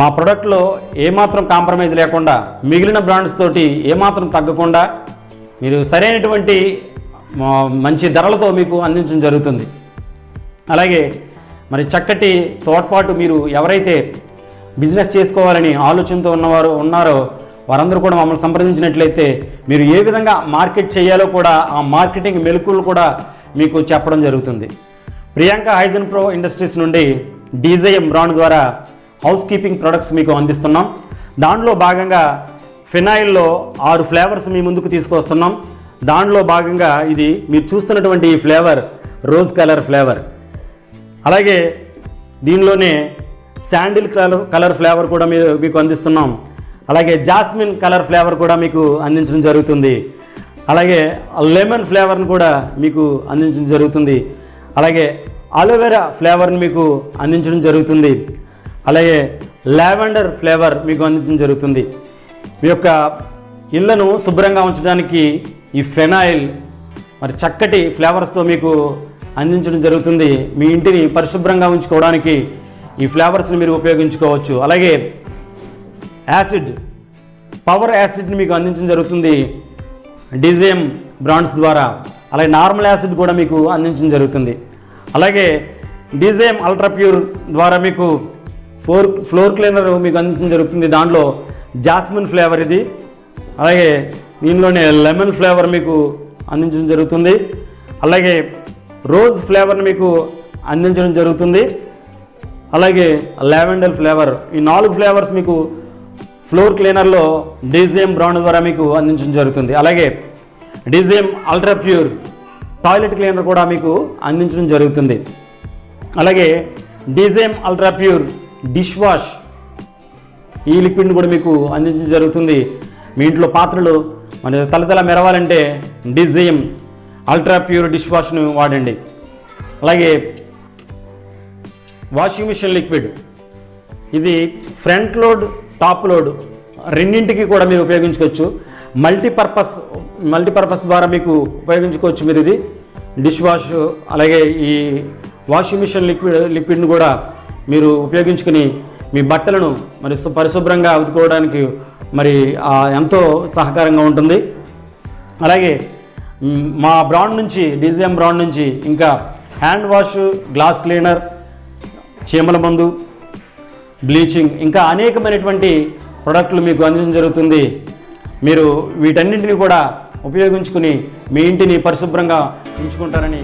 మా ప్రోడక్ట్లో ఏమాత్రం కాంప్రమైజ్ లేకుండా మిగిలిన బ్రాండ్స్ తోటి ఏమాత్రం తగ్గకుండా మీరు సరైనటువంటి మంచి ధరలతో మీకు అందించడం జరుగుతుంది. అలాగే మరి చక్కటి తోడ్పాటు మీరు ఎవరైతే బిజినెస్ చేసుకోవాలని ఆలోచనతో ఉన్నవారు ఉన్నారో వారందరూ కూడా మమ్మల్ని సంప్రదించినట్లయితే మీరు ఏ విధంగా మార్కెట్ చేయాలో కూడా ఆ మార్కెటింగ్ మెలకువలు కూడా మీకు చెప్పడం జరుగుతుంది. ప్రియాంక హైజన్ ప్రో ఇండస్ట్రీస్ నుండి డీజేఎం బ్రాండ్ ద్వారా హౌస్ కీపింగ్ ప్రొడక్ట్స్ మీకు అందిస్తున్నాం. దాంట్లో భాగంగా ఫినాయిల్లో ఆరు ఫ్లేవర్స్ మీ ముందుకు తీసుకొస్తున్నాం. దాంట్లో భాగంగా ఇది మీరు చూస్తున్నటువంటి ఈ ఫ్లేవర్ రోజ్ కలర్ ఫ్లేవర్. అలాగే దీనిలోనే శాండిల్ కలర్ కలర్ ఫ్లేవర్ కూడా మీరు మీకు అందిస్తున్నాం. అలాగే జాస్మిన్ కలర్ ఫ్లేవర్ కూడా మీకు అందించడం జరుగుతుంది. అలాగే లెమన్ ఫ్లేవర్ని కూడా మీకు అందించడం జరుగుతుంది. అలాగే అలోవెరా ఫ్లేవర్ని మీకు అందించడం జరుగుతుంది. అలాగే లావెండర్ ఫ్లేవర్ మీకు అందించడం జరుగుతుంది. మీ యొక్క ఇళ్ళను శుభ్రంగా ఉంచడానికి ఈ ఫెనాయిల్ మరి చక్కటి ఫ్లేవర్స్తో మీకు అందించడం జరుగుతుంది. మీ ఇంటిని పరిశుభ్రంగా ఉంచుకోవడానికి ఈ ఫ్లేవర్స్ని మీరు ఉపయోగించుకోవచ్చు. అలాగే యాసిడ్ పవర్ యాసిడ్ని మీకు అందించడం జరుగుతుంది. డిజిఎం బ్రాండ్స్ ద్వారా అలాగే నార్మల్ యాసిడ్ కూడా మీకు అందించడం జరుగుతుంది. అలాగే డిజిఎం అల్ట్రా ప్యూర్ ద్వారా మీకు ఫ్లోర్ ఫ్లోర్ క్లీనర్ మీకు అందించడం జరుగుతుంది. దాంట్లో జాస్మిన్ ఫ్లేవర్ ఇది. అలాగే దీనిలోనే లెమన్ ఫ్లేవర్ మీకు అందించడం జరుగుతుంది. అలాగే రోజ్ ఫ్లేవర్ని మీకు అందించడం జరుగుతుంది. అలాగే లావెండర్ ఫ్లేవర్ ఈ నాలుగు ఫ్లేవర్స్ మీకు ఫ్లోర్ క్లీనర్లో డీజిఎం బ్రాండ్ ద్వారా మీకు అందించడం జరుగుతుంది. అలాగే DGM ultra pure toilet cleaner కూడా మీకు అందించడం జరుగుతుంది. అలాగే DGM ultra pure dish wash. ఈ లిక్విడ్ని కూడా మీకు అందించడం జరుగుతుంది. మీ ఇంట్లో పాత్రలు మన తలతల మెరవాలంటే డిజైమ్ అల్ట్రా ప్యూర్ డిష్ వాష్ను వాడండి. అలాగే వాషింగ్ మిషన్ లిక్విడ్. ఇది ఫ్రంట్ లోడ్ టాప్ లోడ్ రెండింటికి కూడా మీరు ఉపయోగించుకోవచ్చు. మల్టీపర్పస్ మల్టీపర్పస్ ద్వారా మీకు ఉపయోగించుకోవచ్చు మీరు ఇది. డిష్ వాష్ అలాగే ఈ వాషింగ్ మిషన్ లిక్విడ్ లిక్విడ్ని కూడా మీరు ఉపయోగించుకుని మీ బట్టలను మరి సు- పరిశుభ్రంగా ఉతుకోవడానికి మరి ఎంతో సహకారంగా ఉంటుంది. అలాగే మా బ్రాండ్ నుంచి డిజిఎం బ్రాండ్ నుంచి ఇంకా హ్యాండ్ వాష్ గ్లాస్ క్లీనర్ చీమల మందు బ్లీచింగ్ ఇంకా అనేకమైనటువంటి ప్రొడక్టులు మీకు అందించడం జరుగుతుంది. మీరు వీటన్నింటినీ కూడా ఉపయోగించుకుని మీ ఇంటిని పరిశుభ్రంగా ఉంచుకుంటారని